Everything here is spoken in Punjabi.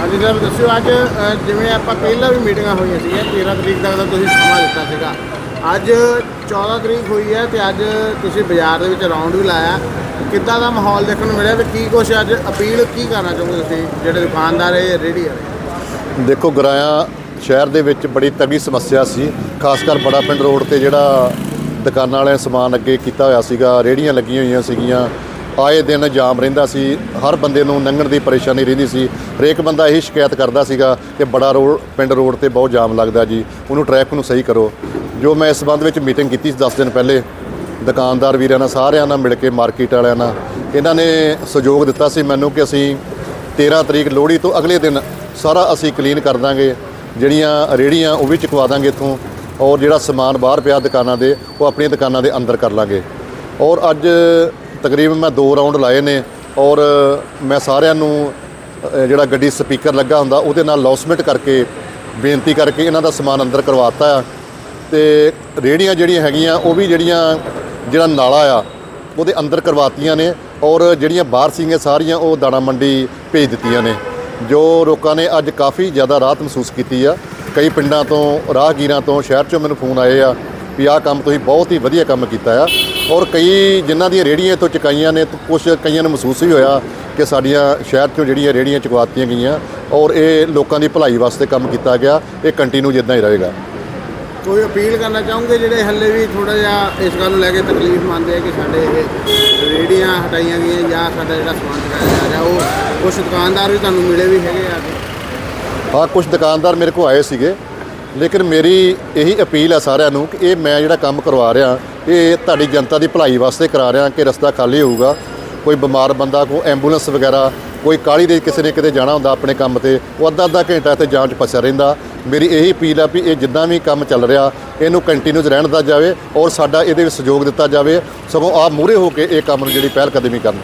ਹਾਂਜੀ ਸਰ ਦੱਸਿਓ ਅੱਜ ਅ, ਜਿਵੇਂ ਆਪਾਂ ਪਹਿਲਾਂ ਵੀ ਮੀਟਿੰਗਾਂ ਹੋਈਆਂ ਸੀਗੀਆਂ 13 ਤਰੀਕ ਤੱਕ ਦਾ ਤੁਸੀਂ ਸਮਾਂ ਦਿੱਤਾ ਸੀਗਾ। ਅੱਜ 14 ਤਰੀਕ ਹੋਈ ਹੈ ਤੇ ਅੱਜ ਤੁਸੀਂ ਬਾਜ਼ਾਰ ਦੇ ਵਿੱਚ ਰਾਉਂਡ ਵੀ ਲਾਇਆ। ਕਿੱਦਾਂ ਦਾ ਮਾਹੌਲ ਦੇਖਣ ਨੂੰ ਮਿਲਿਆ ਤੇ ਕੀ ਕੁਛ ਅੱਜ ਅਪੀਲ ਕੀ ਕਰਨਾ ਚਾਹੁੰਦੇ ਤੁਸੀਂ ਜਿਹੜੇ ਦੁਕਾਨਦਾਰ ਹੈ ਰੇਹੜੀ ਵਾਲੇ? ਦੇਖੋ ਗਰਾਇਆ ਸ਼ਹਿਰ ਦੇ ਵਿੱਚ ਬੜੀ ਤਗੜੀ ਸਮੱਸਿਆ ਸੀ। ਖਾਸ ਕਰ ਬੜਾ ਪਿੰਡ ਰੋਡ ਤੇ ਜਿਹੜਾ ਦੁਕਾਨਾਂ ਵਾਲਿਆਂ ਸਮਾਨ ਅੱਗੇ ਕੀਤਾ ਹੋਇਆ ਸੀਗਾ ਰੇੜੀਆਂ ਲੱਗੀਆਂ ਹੋਈਆਂ ਸੀਗੀਆਂ। ਆਏ ਦਿਨ ਜਾਮ ਰਹਿੰਦਾ ਸੀ, ਹਰ ਬੰਦੇ ਨੂੰ ਲੰਘਣ ਦੀ ਪਰੇਸ਼ਾਨੀ ਰਹਿੰਦੀ ਸੀ। ਹਰੇਕ ਬੰਦਾ ਇਹੀ ਸ਼ਿਕਾਇਤ ਕਰਦਾ ਸੀਗਾ ਕਿ ਬੜਾ ਰੋਡ, ਪਿੰਡ ਰੋਡ ਤੇ ਬਹੁਤ ਜਾਮ ਲੱਗਦਾ ਜੀ, ਉਹਨੂੰ ਟ੍ਰੈਫਿਕ ਨੂੰ ਸਹੀ ਕਰੋ। ਜੋ ਮੈਂ ਇਸ ਸੰਬੰਧ ਵਿੱਚ ਮੀਟਿੰਗ ਕੀਤੀ ਸੀ 10 ਦਿਨ ਪਹਿਲੇ, ਦੁਕਾਨਦਾਰ ਵੀਰਾਂ ਨਾਲ, ਸਾਰਿਆਂ ਨਾਲ ਮਿਲ ਕੇ ਮਾਰਕੀਟ ਵਾਲਿਆਂ ਨਾਲ, ਇਹਨਾਂ ਨੇ ਸਹਿਯੋਗ ਦਿੱਤਾ ਸੀ ਮੈਨੂੰ ਕਿ ਅਸੀਂ 13 ਤਰੀਕ ਲੋਹੜੀ ਤੋਂ ਅਗਲੇ ਦਿਨ ਸਾਰਾ ਅਸੀਂ ਕਲੀਨ ਕਰ ਦਾਂਗੇ, ਜਿਹੜੀਆਂ ਰੇੜੀਆਂ ਉਹ ਵੀ ਚੁਕਵਾ ਦਾਂਗੇ ਇੱਥੋਂ, ਔਰ ਜਿਹੜਾ ਸਮਾਨ ਬਾਹਰ ਪਿਆ ਦੁਕਾਨਾਂ ਦੇ, ਉਹ ਆਪਣੀਆਂ ਦੁਕਾਨਾਂ ਦੇ ਅੰਦਰ ਕਰ ਲਾਂਗੇ। ਔਰ ਅੱਜ ਤਕਰੀਬਨ ਮੈਂ ਦੋ ਰਾਉਂਡ ਲਾਏ ਨੇ ਔਰ ਮੈਂ ਸਾਰਿਆਂ ਨੂੰ ਜਿਹੜਾ ਗੱਡੀ ਸਪੀਕਰ ਲੱਗਾ ਹੁੰਦਾ ਉਹਦੇ ਨਾਲ ਲੌਸਮੈਂਟ ਕਰਕੇ ਬੇਨਤੀ ਕਰਕੇ ਇਹਨਾਂ ਦਾ ਸਮਾਨ ਅੰਦਰ ਕਰਵਾਤਾ ਆ। ਤੇ ਰੇੜੀਆਂ ਜਿਹੜੀਆਂ ਹੈਗੀਆਂ, ਉਹ ਵੀ ਜਿਹੜੀਆਂ, ਜਿਹੜਾ ਨਾਲਾ ਆ, ਉਹਦੇ ਅੰਦਰ ਕਰਵਾਤੀਆਂ ਨੇ ਔਰ ਜਿਹੜੀਆਂ ਬਾਹਰ ਸੀਗੀਆਂ ਸਾਰੀਆਂ, ਉਹ ਦਾਣਾ ਮੰਡੀ ਭੇਜ ਦਿੱਤੀਆਂ ਨੇ, ਜੋ ਲੋਕਾਂ ਨੇ ਅੱਜ ਕਾਫੀ ਜ਼ਿਆਦਾ ਰਾਹਤ ਮਹਿਸੂਸ ਕੀਤੀ ਆ। ਕਈ ਪਿੰਡਾਂ ਤੋਂ, ਰਾਹਗੀਰਾਂ ਤੋਂ, ਸ਼ਹਿਰ ਚੋਂ ਮੈਨੂੰ ਫੋਨ ਆਏ ਆ ਵੀ ਆਹ ਕੰਮ ਤੁਸੀਂ ਬਹੁਤ ਹੀ ਵਧੀਆ ਕੰਮ ਕੀਤਾ ਆ। ਔਰ ਕਈ ਜਿਨ੍ਹਾਂ ਦੀਆਂ ਰੇੜੀਆਂ ਤੋਂ ਚੁਕਾਈਆਂ ਨੇ ਕੁਝ ਕਈਆਂ ਨੂੰ ਮਹਿਸੂਸ ਵੀ ਹੋਇਆ ਕਿ ਸਾਡੀਆਂ ਸ਼ਹਿਰ ਚੋਂ ਜਿਹੜੀਆਂ ਰੇੜੀਆਂ ਚੁਕਵਾਤੀਆਂ ਗਈਆਂ ਔਰ ਇਹ ਲੋਕਾਂ ਦੀ ਭਲਾਈ ਵਾਸਤੇ ਕੰਮ ਕੀਤਾ ਗਿਆ। ਇਹ ਕੰਟੀਨਿਊ ਜਿੱਦਾਂ ਹੀ ਰਹੇਗਾ। ਕੋਈ ਅਪੀਲ ਕਰਨਾ ਚਾਹੋਗੇ ਜਿਹੜੇ ਹੱਲੇ ਵੀ ਥੋੜਾ ਜਿਹਾ ਇਸ ਗੱਲ ਨੂੰ ਲੈ ਕੇ ਤਕਲੀਫ ਮੰਨਦੇ ਆ ਕਿ ਸਾਡੇ ਇਹ ਰੇੜੀਆਂ ਹਟਾਈਆਂ ਗਈਆਂ ਜਾਂ ਸਾਡਾ ਜਿਹੜਾ ਸਮਾਨ ਚੁਕਾਇਆ ਜਾ ਰਿਹਾ ਉਹ ਕੁਝ ਦੁਕਾਨਦਾਰ ਵੀ ਤੁਹਾਨੂੰ ਮਿਲੇ ਵੀ ਹੈਗੇ ਆ ਹਾਂ ਕੁਝ ਦੁਕਾਨਦਾਰ ਮੇਰੇ ਕੋਲ ਆਏ ਸੀਗੇ। ਲੇਕਿਨ ਮੇਰੀ ਇਹੀ ਅਪੀਲ ਹੈ ਸਾਰਿਆਂ ਨੂੰ ਕਿ ਇਹ ਮੈਂ ਜਿਹੜਾ ਕੰਮ ਕਰਵਾ ਰਿਹਾ, ਇਹ ਤੁਹਾਡੀ ਜਨਤਾ ਦੀ ਭਲਾਈ ਵਾਸਤੇ ਕਰਾ ਰਿਹਾ ਕਿ ਰਸਤਾ ਖਾਲੀ ਹੋਊਗਾ। ਕੋਈ ਬਿਮਾਰ ਬੰਦਾ, ਕੋਈ ਐਂਬੂਲੈਂਸ ਵਗੈਰਾ, ਕੋਈ ਕਾਲੀ ਦੇ ਕਿਸੇ ਨੇ ਕਿਤੇ ਜਾਣਾ ਹੁੰਦਾ ਆਪਣੇ ਕੰਮ ਤੇ, ਉਹ ਅੱਧਾ ਅੱਧਾ ਘੰਟਾ ਇੱਥੇ ਜਾਂਚ ਫਸਿਆ ਰਹਿੰਦਾ। ਮੇਰੀ ਇਹੀ ਅਪੀਲ ਆ ਵੀ ਇਹ ਜਿੱਦਾਂ ਵੀ ਕੰਮ ਚੱਲ ਰਿਹਾ, ਇਹਨੂੰ ਕੰਟੀਨਿਊਸ ਰਹਿਣ ਦਿੱਤਾ ਜਾਵੇ ਔਰ ਸਾਡਾ ਇਹਦੇ ਵਿੱਚ ਸਹਿਯੋਗ ਦਿੱਤਾ ਜਾਵੇ। ਸਗੋਂ ਆਪ ਮੂਹਰੇ ਹੋ ਕੇ ਇਹ ਕੰਮ ਨੂੰ ਜਿਹੜੀ ਪਹਿਲ ਕਦਮੀ ਕਰਨ।